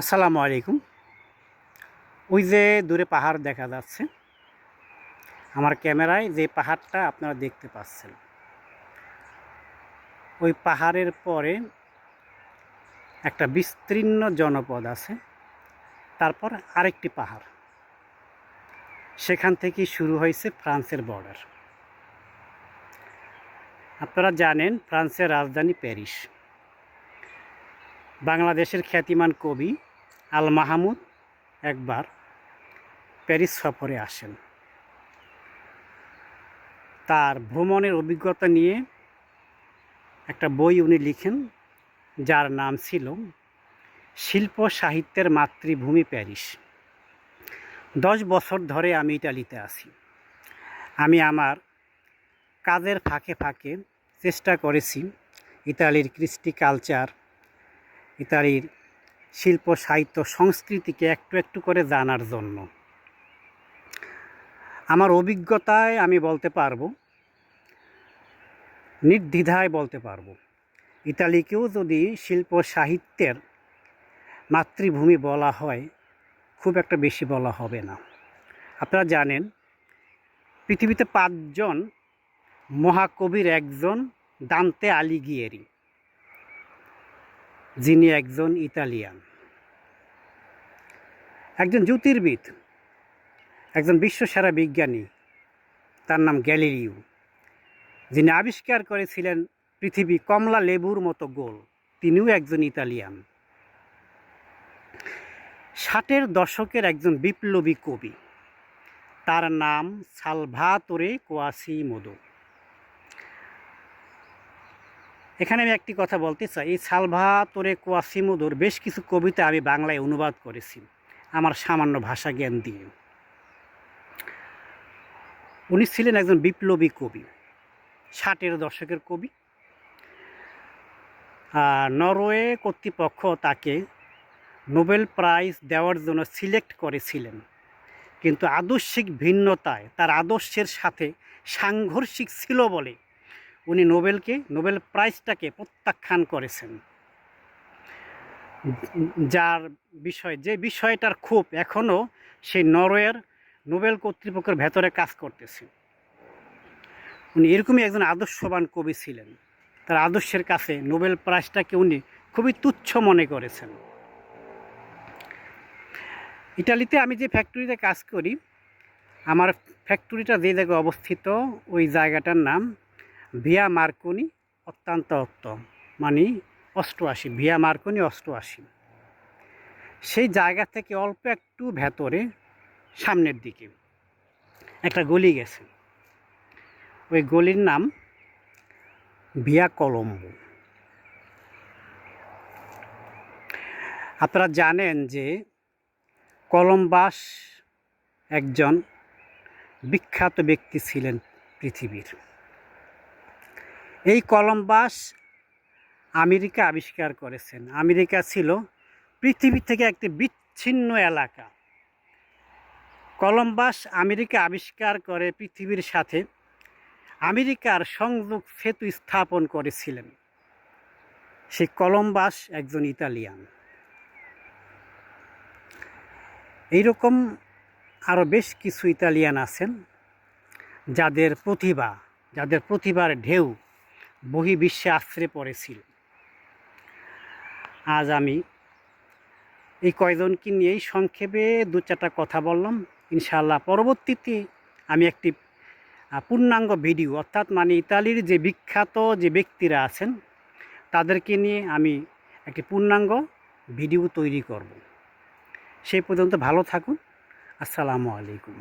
আসসালামু আলাইকুম। ওই যে দূরে পাহাড় দেখা যাচ্ছে, আমার ক্যামেরায় যে পাহাড়টা আপনারা দেখতে পাচ্ছেন। ওই পাহাড়ের পরে একটা বিস্তীর্ণ জনপদ আছে, তারপর আরেকটি পাহাড়। সেখান থেকেই শুরু হয়েছে ফ্রান্সের বর্ডার। আপনারা জানেন ফ্রান্সের রাজধানী প্যারিস। বাংলাদেশের খ্যাতিমান কবি আল মাহমুদ একবার প্যারিস সফরে আসেন। তার ভ্রমণের অভিজ্ঞতা নিয়ে একটা বই উনি লিখেন, যার নাম ছিল শিল্প সাহিত্যের মাতৃভূমি প্যারিস। দশ বছর ধরে আমি ইটালিতে আছি। আমি আমার কাজের ফাঁকে ফাঁকে চেষ্টা করেছি ইতালির কৃষ্টি কালচার, ইতালির শিল্প, সাহিত্য, সংস্কৃতিকে একটু একটু করে জানার জন্য। আমার অভিজ্ঞতায় আমি বলতে পারব, নির্দ্বিধায় বলতে পারব। ইতালিকেও যদি শিল্প, সাহিত্যের মাতৃভূমি বলা হয়, খুব একটা বেশি বলা হবে না। আপনারা জানেন, পৃথিবীতে পাঁচজন মহাকবির একজন, দান্তে আলিগিয়েরি। যিনি একজন ইতালিয়ান। একজন জ্যোতির্বিদ, একজন বিশ্বসেরা বিজ্ঞানী, তার নাম গ্যালিলিও, যিনি আবিষ্কার করেছিলেন পৃথিবী কমলা লেবুর মতো গোল। তিনিও একজন ইতালিয়ান। ষাটের দশকের একজন বিপ্লবী কবি, তার নাম সালভাতোরে কোয়াসিমোদো। এখানে আমি একটি কথা বলতে চাই। এই সালভাতোরে কোয়াসিমোদোর বেশ কিছু কবিতা আমি বাংলায় অনুবাদ করেছি, আমার সামান্য ভাষা জ্ঞান দিয়ে। উনি ছিলেন একজন বিপ্লবী কবি, ষাটের দশকের কবি। নরওয়ে কর্তৃপক্ষ তাকে নোবেল প্রাইজ দেওয়ার জন্য সিলেক্ট করেছিলেন। কিন্তু আদর্শিক ভিন্নতায় তার আদর্শের সাথে সাংঘর্ষিক ছিল বলে উনি নোবেলকে, নোবেল প্রাইজটাকে প্রত্যাখ্যান করেছেন। যার বিষয়, যে বিষয়টার খুব এখনও সেই নরওয়ের নোবেল কর্তৃপক্ষের ভেতরে কাজ করতেছে। উনি এরকমই একজন আদর্শবান কবি ছিলেন। তার আদর্শের কাছে নোবেল প্রাইজটাকে উনি খুবই তুচ্ছ মনে করেছেন। ইটালিতে আমি যে ফ্যাক্টরিতে কাজ করি, আমার ফ্যাক্টরিটা যে জায়গায় অবস্থিত, ওই জায়গাটার নাম ভিয়া মার্কনি অত্যন্ত উত্তম মানে অষ্টআশি, ভিয়া মার্কনি অষ্টআশি। সেই জায়গা থেকে অল্প একটু ভেতরে, সামনের দিকে একটা গলি গেছে। ওই গলির নাম ভিয়া কলম্বো। আপনারা জানেন যে কলম্বাস একজন বিখ্যাত ব্যক্তি ছিলেন পৃথিবীর। এই কলম্বাস আমেরিকা আবিষ্কার করেছেন। আমেরিকা ছিল পৃথিবী থেকে একটি বিচ্ছিন্ন এলাকা। কলম্বাস আমেরিকা আবিষ্কার করে পৃথিবীর সাথে আমেরিকার সংযোগ সেতু স্থাপন করেছিলেন। সেই কলম্বাস একজন ইতালিয়ান। এইরকম আরও বেশ কিছু ইতালিয়ান আছেন, যাদের প্রতিভা, যাদের প্রতিভার ঢেউ বহির্বিশ্বে আশ্রে পড়েছিল। আজ আমি এই কয়জনকে নিয়েই সংক্ষেপে দু চারটা কথা বললাম। ইনশাআল্লাহ পরবর্তীতে আমি একটি পূর্ণাঙ্গ ভিডিও, অর্থাৎ মানে ইতালির যে বিখ্যাত যে ব্যক্তিরা আছেন, তাদেরকে নিয়ে আমি একটি পূর্ণাঙ্গ ভিডিও তৈরি করব। সেই পর্যন্ত ভালো থাকুন। আসসালামু আলাইকুম।